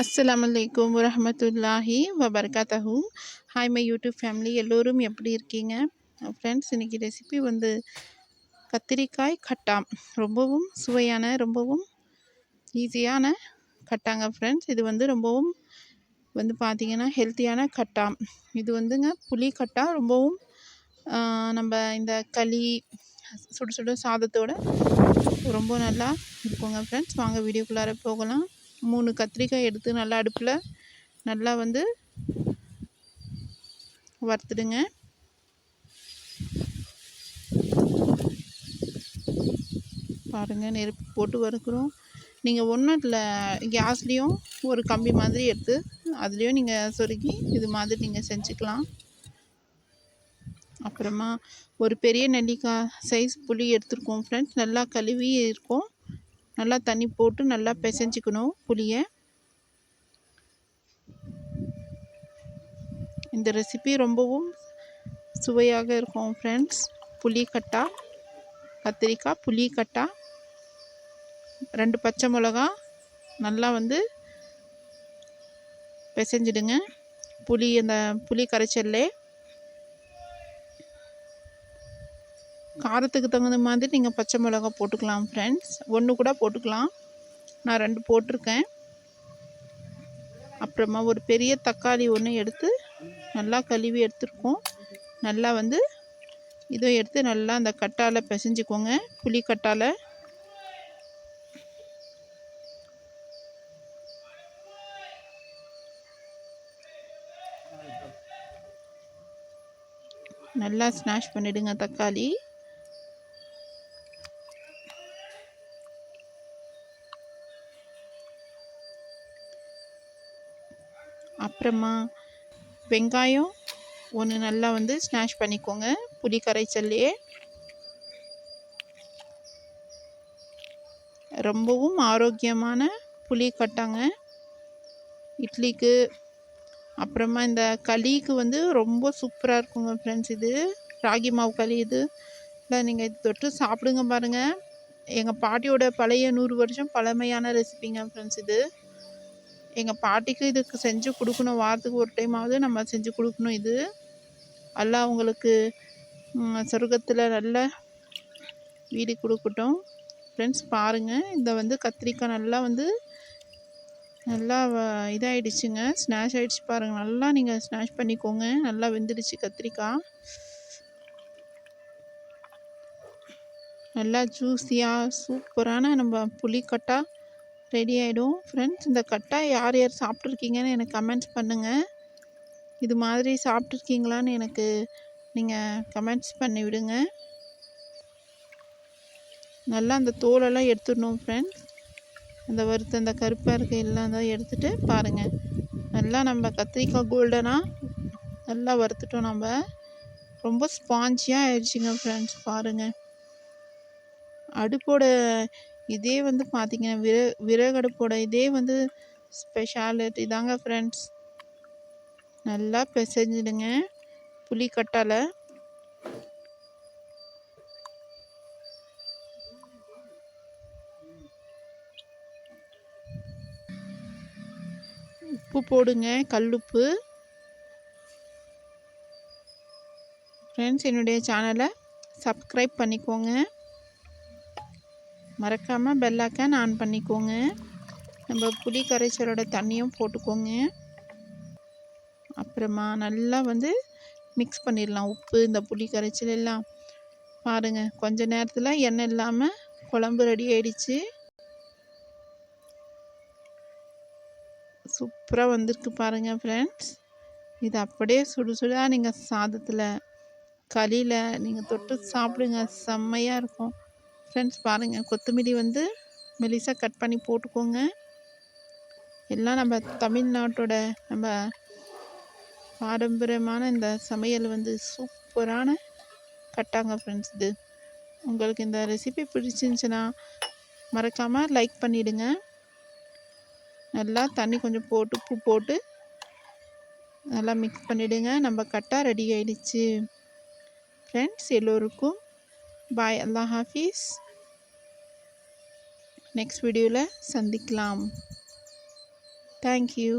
அஸ்ஸலாமு அலைக்கும் வரஹமத்துல்லாஹி வபர்காத்தஹு ஹாய் மை யூடியூப் ஃபேமிலி எல்லோரும் எப்படி இருக்கீங்க? ஃப்ரெண்ட்ஸ் இன்றைக்கி ரெசிபி வந்து கத்திரிக்காய் கட்டாம். ரொம்பவும் சுவையான ரொம்பவும் ஈஸியான கட்டாங்க ஃப்ரெண்ட்ஸ் இது வந்து ரொம்பவும் வந்து பார்த்திங்கன்னா ஹெல்த்தியான கட்டாம். இது வந்துங்க புளி கட்டா ரொம்பவும் uh, நம்ம இந்த களி சுடு சுடு சாதத்தோட ரொம்ப நல்லா இருக்குங்க ஃப்ரெண்ட்ஸ் வாங்க வீடியோக்குள்ளார போகலாம். மூணு கத்திரிக்காய் எடுத்து நல்லா அடுப்பில் நல்லா வந்து வறுத்துடுங்க. பாருங்கள் நெருப்பு போட்டு வறுக்கிறோம். நீங்கள் ஒன்றும் இல்லை கேஸ்லேயும் ஒரு கம்பி மாதிரி எடுத்து அதுலேயும் நீங்கள் சொருகி இது மாதிரி நீங்கள் செஞ்சுக்கலாம். அப்புறமா ஒரு பெரிய நெல்லிக்காய் சைஸ் புளி எடுத்துருக்கோம் ஃப்ரெண்ட்ஸ் நல்லா கழுவி இருக்கும். நல்லா தண்ணி போட்டு நல்லா பிசைஞ்சிக்கணும் புளியை. இந்த ரெசிபி ரொம்பவும் சுவையாக இருக்கும் ஃப்ரெண்ட்ஸ் புளிக்கட்டா கத்திரிக்காய் புளிக்கட்டா ரெண்டு பச்சை மிளகா நல்லா வந்து பிசைஞ்சிடுங்க. புளி அந்த புளி கரைச்சல்லே காரத்துக்கு தகுந்த மாதிரி நீங்கள் பச்சை மிளகா போட்டுக்கலாம் ஃப்ரெண்ட்ஸ் ஒன்று கூட போட்டுக்கலாம். நான் ரெண்டு போட்டிருக்கேன். அப்புறமா ஒரு பெரிய தக்காளி ஒன்று எடுத்து நல்லா கழுவி எடுத்துருக்கோம். நல்லா வந்து இதை எடுத்து நல்லா அந்த கட்டால் பிசைஞ்சிக்கோங்க. புளி கட்டால். நல்லா ஸ்னாஷ் பண்ணிவிடுங்க தக்காளி. அப்புறமா வெங்காயம் ஒன்று நல்லா வந்து ஸ்நாஷ் பண்ணிக்கோங்க. புளி கரைச்சல்லையே ரொம்பவும் ஆரோக்கியமான புளி கட்டாங்க. இட்லிக்கு. அப்புறமா இந்த களிக்கு வந்து ரொம்ப சூப்பராக இருக்குங்க ஃப்ரெண்ட்ஸ் இது. ராகி மாவு களி இது. இல்லை நீங்கள் இது தொட்டு சாப்பிடுங்க பாருங்கள் எங்கள் பாட்டியோட பழைய நூறு வருஷம் பழமையான ரெசிபிங்க ஃப்ரெண்ட்ஸ் இது. எங்கள் பாட்டிக்கு இதுக்கு செஞ்சு கொடுக்கணும் வாரத்துக்கு ஒரு டைமாவது நம்ம செஞ்சு கொடுக்கணும் இது. எல்லாம் அவங்களுக்கு சொர்க்கத்தில் நல்ல வீடு கொடுக்கட்டும். ஃப்ரெண்ட்ஸ் பாருங்கள் இந்த வந்து கத்திரிக்காய் நல்லா வந்து நல்லா இதாகிடுச்சுங்க ஸ்னாஷ் ஆகிடுச்சு பாருங்கள் நல்லா நீங்கள் ஸ்னாஷ் பண்ணிக்கோங்க. நல்லா வெந்துடுச்சு கத்திரிக்காய். நல்லா ஜூஸியாக சூப்பரான நம்ம புளிக்கட்டாக ரெடி ஆகிடும் ஃப்ரெண்ட்ஸ் இந்த கட்டா யார் யார் சாப்பிட்ருக்கீங்கன்னு எனக்கு கமெண்ட்ஸ் பண்ணுங்கள் இது மாதிரி சாப்பிட்ருக்கீங்களான்னு எனக்கு நீங்கள் கமெண்ட்ஸ் பண்ணி விடுங்க நல்லா அந்த தோலெல்லாம் எடுத்துடணும் ஃப்ரெண்ட்ஸ் அந்த வறுத்த அந்த கருப்பாக இருக்க எல்லாம் தான் எடுத்துகிட்டு பாருங்கள் நல்லா நம்ம கத்திரிக்காய் கோல்டனாக நல்லா வறுத்துட்டோம் நம்ம. ரொம்ப ஸ்பாஞ்சியாக ஆயிடுச்சுங்க ஃப்ரெண்ட்ஸ் பாருங்கள் அடுப்போட இதே வந்து பார்த்தீங்கன்னா விற விறகடுப்போட இதே வந்து ஸ்பெஷாலிட்டி தாங்க ஃப்ரெண்ட்ஸ் நல்லா பிசைஞ்சிடுங்க. புளிக்கட்டால் உப்பு போடுங்க கல்லுப்பு. ஃப்ரெண்ட்ஸ் என்னுடைய சேனலை சப்ஸ்கிரைப் பண்ணிக்கோங்க. மறக்காமல் பெல்லாக்கான் ஆன் பண்ணிக்கோங்க. நம்ம புளி கரைச்சலோட தண்ணியும் போட்டுக்கோங்க. அப்புறமா நல்லா வந்து மிக்ஸ் பண்ணிடலாம். உப்பு இந்த புளி கரைச்சல் எல்லாம். பாருங்கள் கொஞ்ச நேரத்தில் எண்ணெய் இல்லாமல் குழம்பு ரெடி ஆயிடுச்சு. சூப்பராக வந்திருக்கு பாருங்கள் ஃப்ரெண்ட்ஸ் இது அப்படியே சுடு சுடாக நீங்கள் சாதத்தில் களியில் நீங்கள் தொட்டு சாப்பிடுங்க. செம்மையாக இருக்கும். ஃப்ரெண்ட்ஸ் பாருங்கள் கொத்தமல்லி வந்து மெலிசாக கட் பண்ணி போட்டுக்கோங்க. எல்லாம் நம்ம தமிழ்நாட்டோட நம்ம பாரம்பரியமான இந்த சமையல் வந்து சூப்பரான கட்டாங்க ஃப்ரெண்ட்ஸ் இது. உங்களுக்கு இந்த ரெசிபி பிடிச்சிருந்துச்சின்னா மறக்காமல் லைக் பண்ணிவிடுங்க நல்லா தண்ணி கொஞ்சம் போட்டு உப்பு போட்டு நல்லா மிக்ஸ் பண்ணிவிடுங்க நம்ம கட்டாக ரெடி ஆகிடுச்சு ஃப்ரெண்ட்ஸ் எல்லோருக்கும் பாய் அல்லா ஹாஃபீஸ் நெக்ஸ்ட் வீடியோவில் சந்திக்கலாம். தேங்க்யூ